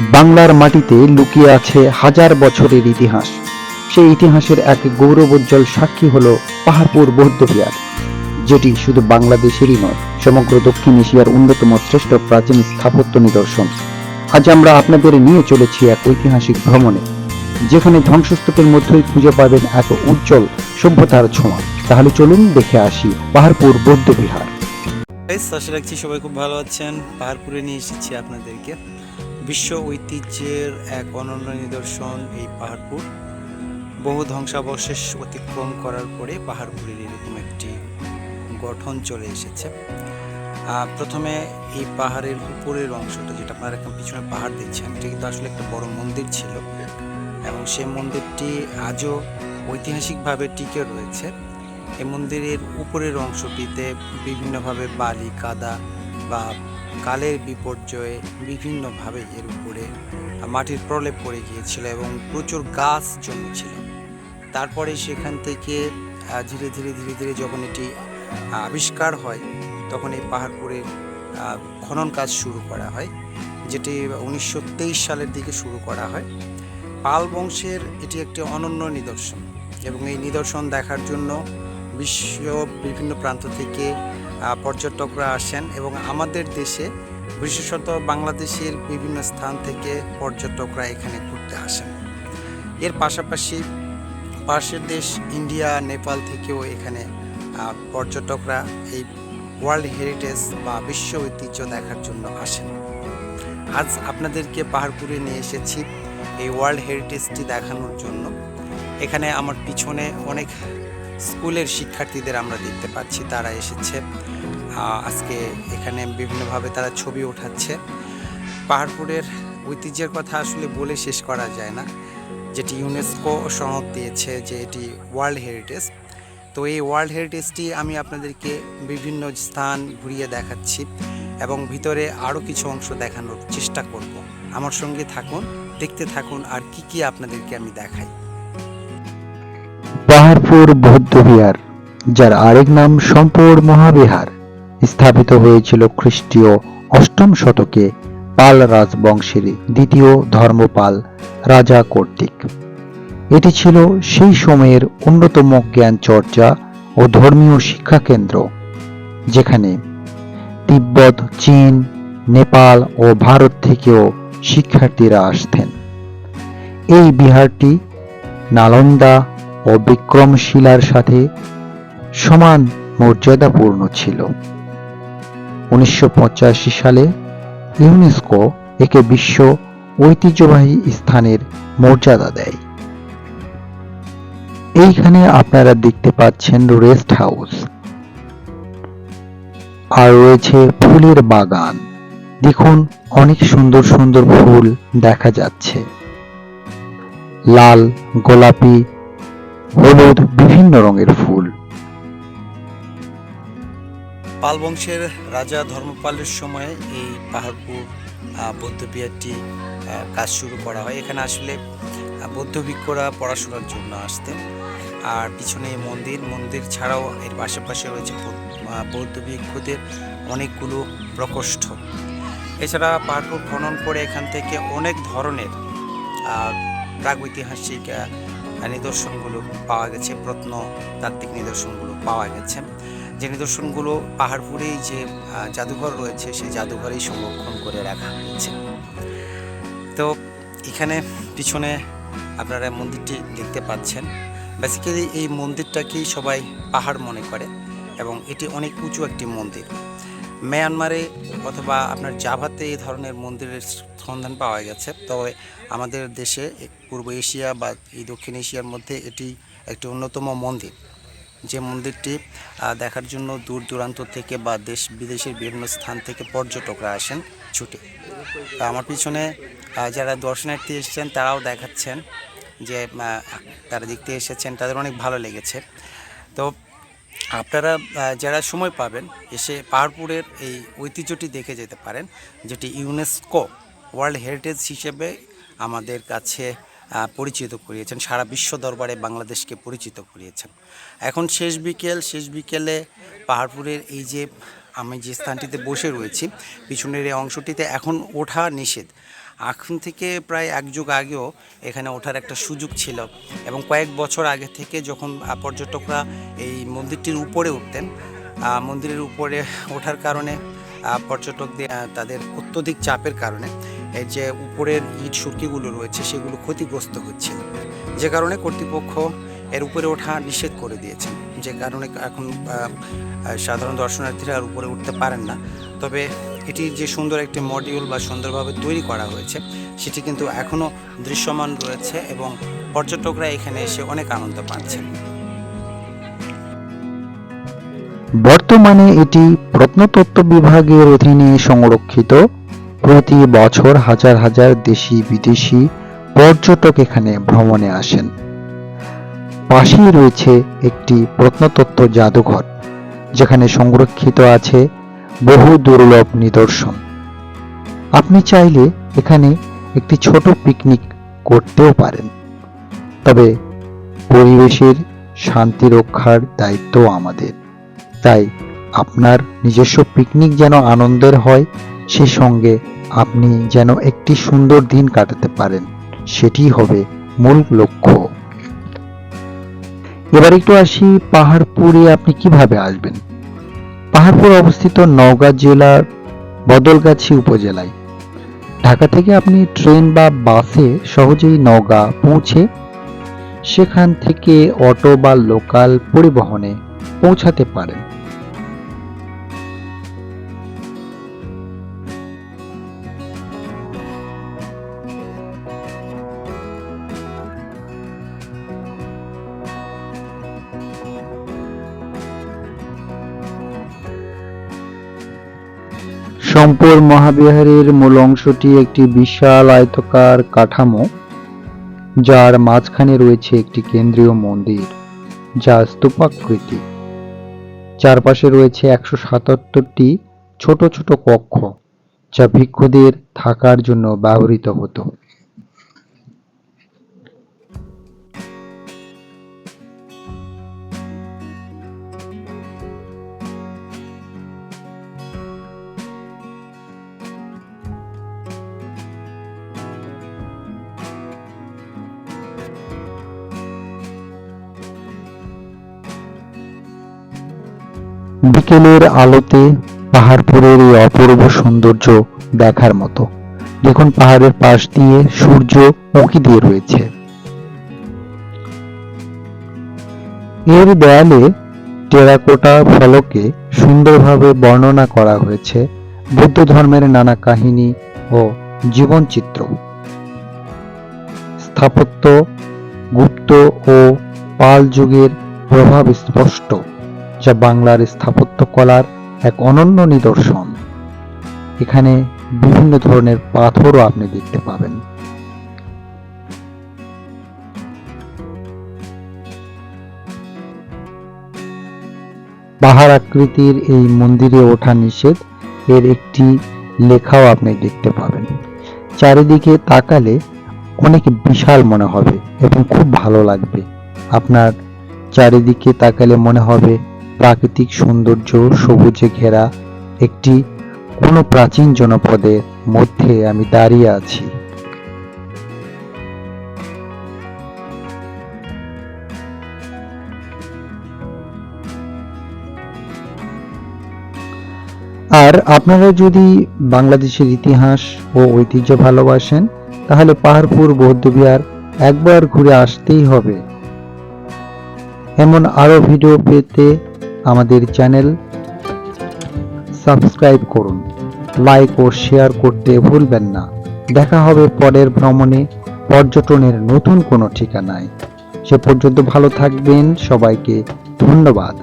বাংলার মাটিতে লুকিয়ে আছে হাজার বছরের ইতিহাস। সেই ইতিহাসের এক গৌরবোজ্জ্বল সাক্ষী হল পাহাড়পুর বৌদ্ধবিহার যেটি শুধু বাংলাদেশেরই নয়, সমগ্র দক্ষিণ এশিয়ার অন্যতম শ্রেষ্ঠ প্রাচীন স্থাপত্য নিদর্শন। আজ আমরা আপনাদের নিয়ে চলেছি এক ঐতিহাসিক ভ্রমণে, যেখানে ধ্বংসস্তূপের মধ্যেই খুঁজে পাবেন এক উজ্জ্বল সভ্যতার ছোঁয়া। তাহলে চলুন দেখে আসি পাহাড়পুর বৌদ্ধবিহার আশা রাখছি সবাই খুব ভালো আছেন। পাহাড়পুরে নিয়ে এসেছি আপনাদেরকে। বিশ্ব ঐতিহ্যের এক অনন্য নিদর্শন এই পাহাড়পুর। বহু ধ্বংসাবশেষ অতিক্রম করার পরে পাহাড়পুরের এরকম একটি গঠন চলে এসেছে। প্রথমে এই পাহাড়ের উপরের অংশটা যেটা আপনারা এখন পিছনে পাহাড় দেখছেন, এটা কিন্তু আসলে একটা বড় মন্দির ছিল এবং সেই মন্দিরটি আজও ঐতিহাসিকভাবে টিকে রয়েছে। এই মন্দিরের উপরের অংশটিতে বিভিন্নভাবে বালি, কাদা বা কালের বিপর্যয়ে বিভিন্নভাবে এর উপরে মাটির প্রলেপ পড়ে গিয়েছিল এবং প্রচুর গাছ জন্মেছিল। তারপরে সেখান থেকে ধীরে ধীরে ধীরে ধীরে যখন এটি আবিষ্কার হয়, তখন এই পাহাড়পুরের খনন কাজ শুরু করা হয়, যেটি উনিশশো তেইশ সালের দিকে শুরু করা হয়। পাল বংশের এটি একটি অনন্য নিদর্শন এবং এই নিদর্শন দেখার জন্য বিশ্ব বিভিন্ন প্রান্ত থেকে পর্যটকরা আসেন এবং আমাদের দেশে, বিশেষত বাংলাদেশের বিভিন্ন স্থান থেকে পর্যটকরা এখানে ঘুরতে আসেন। এর পাশাপাশি পাশের দেশ, ইন্ডিয়া, নেপাল থেকেও এখানে পর্যটকরা এই ওয়ার্ল্ড হেরিটেজ বা বিশ্ব ঐতিহ্য দেখার জন্য আসেন। আজ আপনাদেরকে পাহাড়পুরে নিয়ে এসেছি এই ওয়ার্ল্ড হেরিটেজটি দেখানোর জন্য। এখানে আমার পিছনে অনেক স্কুলের শিক্ষার্থীদের আমরা দেখতে পাচ্ছি, তারা এসেছে। আজকে এখানে বিভিন্নভাবে তারা ছবি ওঠাচ্ছে। পাহাড়পুরের ঐতিহ্যের কথা আসলে বলে শেষ করা যায় না। যেটি ইউনেস্কো সনদ দিয়েছে যে এটি ওয়ার্ল্ড হেরিটেজ তো এই ওয়ার্ল্ড হেরিটেজটি আমি আপনাদেরকে বিভিন্ন স্থান ঘুরিয়ে দেখাচ্ছি এবং ভিতরে আরও কিছু অংশ দেখানোর চেষ্টা করব। আমার সঙ্গে থাকুন, দেখতে থাকুন আর কি কি আপনাদেরকে আমি দেখাই। পাহাড়পুর বৌদ্ধবিহার যার আরেক নাম সম্পর মহাবিহার, স্থাপিত হয়েছিল খ্রিস্টীয় অষ্টম শতকে পাল রাজবংশের দ্বিতীয় ধর্মপাল রাজা কর্তৃক। এটি ছিল সেই সময়ের অন্যতম জ্ঞান চর্চা ও ধর্মীয় শিক্ষা কেন্দ্র, যেখানে তিব্বত, চীন, নেপাল ও ভারত থেকেও শিক্ষার্থীরা আসতেন। এই বিহারটি নালন্দা ও বিক্রমশিলার সাথে সমান মর্যাদাপূর্ণ ছিল। উনিশশো পঁচাশি সালে ইউনেস্কো একে বিশ্ব ঐতিহ্যবাহী স্থানের মর্যাদা দেয়। এইখানে আপনারা দেখতে পাচ্ছেন রেস্ট হাউস। আর রয়েছে ফুলের বাগান। দেখুন, অনেক সুন্দর সুন্দর ফুল দেখা যাচ্ছে। লাল, গোলাপি হলুদ, বিভিন্ন রঙের ফুল। পাল বংশের রাজা ধর্মপালের সময়ে এই পাহাড়পুর বৌদ্ধবিহারটি কাজ শুরু করা হয়। এখানে আসলে বৌদ্ধ ভিক্ষুরা পড়াশোনার জন্য আসতেন। আর পিছনে মন্দির মন্দির ছাড়াও এর পাশাপাশি রয়েছে বৌদ্ধ ভিক্ষুদের অনেকগুলো প্রকোষ্ঠ। এছাড়া পাহাড়পুর খনন করে এখান থেকে অনেক ধরনের প্রাগৈতিহাসিক নিদর্শনগুলো পাওয়া গেছে, প্রত্নতাত্ত্বিক নিদর্শনগুলো পাওয়া গেছে। যে নিদর্শনগুলো পাহাড়পুরেই যে জাদুঘর রয়েছে, সেই জাদুঘরেই সংরক্ষণ করে রাখা হয়েছে। তো এখানে পিছনে আপনারা মন্দিরটি দেখতে পাচ্ছেন। বেসিক্যালি এই মন্দিরটাকেই সবাই পাহাড় মনে করে এবং এটি অনেক উঁচু একটি মন্দির। মায়ানমারে অথবা আপনার জাভাতে এই ধরনের মন্দিরের সন্ধান পাওয়া গেছে। তবে আমাদের দেশে পূর্ব এশিয়া বা এই দক্ষিণ এশিয়ার মধ্যে এটি একটি অন্যতম মন্দির। যে মন্দিরটি দেখার জন্য দূর দূরান্ত থেকে বা দেশ বিদেশের বিভিন্ন স্থান থেকে পর্যটকরা আসেন ছুটে। আমার পিছনে যারা দর্শনার্থী এসেছেন, তারাও দেখাচ্ছেন যে তারা দেখতে এসেছেন, তাদের অনেক ভালো লেগেছে। তো আপনারা যারা সময় পাবেন, এসে পাহাড়পুরের এই ঐতিহ্যটি দেখে যেতে পারেন, যেটি ইউনেস্কো ওয়ার্ল্ড হেরিটেজ হিসেবে আমাদের কাছে পরিচিত করিয়েছেন, সারা বিশ্ব দরবারে বাংলাদেশকে পরিচিত করিয়েছেন। এখন শেষ বিকেল, শেষ বিকেলে পাহাড়পুরের এই যে, আমি যে স্থানটিতে বসে রয়েছি, পিছনের এই অংশটিতে এখন ওঠা নিষেধ। এখন থেকে প্রায় এক যুগ আগেও এখানে ওঠার একটা সুযোগ ছিল এবং কয়েক বছর আগে থেকে যখন পর্যটকরা এই মন্দিরটির উপরে উঠতেন মন্দিরের উপরে ওঠার কারণে পর্যটকদের তাদের অত্যধিক চাপের কারণে এই যে উপরের ইট সুরকিগুলো রয়েছে সেগুলো ক্ষতিগ্রস্ত হচ্ছে যে কারণে কর্তৃপক্ষ এর উপরে ওঠা নিষেধ করে দিয়েছেন। যে কারণে এখন সাধারণ দর্শনার্থীরা আর উপরে উঠতে পারেন না। তবে এটির যে সুন্দর একটি মডিউল বা সুন্দরভাবে তৈরি করা হয়েছে, সেটি কিন্তু এখনও দৃশ্যমান রয়েছে এবং পর্যটকরা এখানে এসে অনেক আনন্দ পাচ্ছেন। বর্তমানে এটি প্রত্নতত্ত্ব বিভাগের অধীনে সংরক্ষিত। প্রতি বছর হাজার হাজার দেশি বিদেশি পর্যটক এখানে ভ্রমণে আসেন। পাশেই রয়েছে একটি প্রত্নতত্ত্ব জাদুঘর, যেখানে সংরক্ষিত আছে বহু দুর্লভ নিদর্শন। আপনি চাইলে এখানে একটি ছোট পিকনিক করতেও পারেন, তবে পরিবেশের শান্তি রক্ষার দায়িত্ব আমাদের। তাই আপনার নিজস্ব পিকনিক যেন আনন্দের হয়, সে সঙ্গে আপনি যেন একটি সুন্দর দিন কাটাতে পারেন সেটি হবে মূল লক্ষ্য। এবার একটু আসি পাহাড়পুরে আপনি কীভাবে আসবেন? পাহাড়পুর অবস্থিত নওগাঁ জেলার বদলগাছি উপজেলায়। ঢাকা থেকে আপনি ট্রেন বা বাসে সহজেই নওগাঁ পৌঁছে সেখান থেকে অটো বা লোকাল পরিবহনে পৌঁছাতে পারেন। সম্পর মহাবিহারের মূল অংশটি একটি বিশাল আয়তকার কাঠামো, যার মাঝখানে রয়েছে একটি কেন্দ্রীয় মন্দির, যা স্তূপাকৃতি। চারপাশে রয়েছে একশো সাতাত্তরটি ছোট ছোট কক্ষ, যা ভিক্ষুদের থাকার জন্য ব্যবহৃত হতো। বিকেলের আলোতে পাহাড়পুরের এই অপূর্ব সৌন্দর্য দেখার মতো দেখুন পাহাড়ের পাশ দিয়ে সূর্য উঁকি দিয়ে রয়েছে। এর দেয়ালে টেরাকোটা ফলকে সুন্দরভাবে বর্ণনা করা হয়েছে বৌদ্ধ ধর্মের নানা কাহিনী ও জীবনচিত্র। স্থাপত্য গুপ্ত ও পাল যুগের প্রভাব স্পষ্ট। যা বাংলার স্থাপত্য কলার এক অনন্য নিদর্শন। এখানে বিভিন্ন ধরনের পাথরও আপনি দেখতে পাবেন। পাহাড় আকৃতির এই মন্দিরে ওঠা নিষেধ, এর একটি লেখাও আপনি দেখতে পাবেন। চারিদিকে তাকালে অনেক বিশাল মনে হবে এবং খুব ভালো লাগবে। আপনার চারিদিকে তাকালে মনে হবে প্রাকৃতিক সৌন্দর্য সবুজে ঘেরা একটি কোনো প্রাচীন জনপদের মধ্যে আমি দাঁড়িয়ে আছি। আর আপনারা যদি বাংলাদেশের ইতিহাস ও ঐতিহ্য ভালোবাসেন, তাহলে পাহাড়পুর, বৌদ্ধবিহার একবার ঘুরে আসতেই হবে। এমন আরও ভিডিও পেতে আমাদের চ্যানেল সাবস্ক্রাইব করুন। লাইক ও শেয়ার করতে ভুলবেন না। দেখা হবে পরের ভ্রমণে। পর্যটনের নতুন কোনো ঠিকানায়। সে পর্যন্ত ভালো থাকবেন। সবাইকে ধন্যবাদ।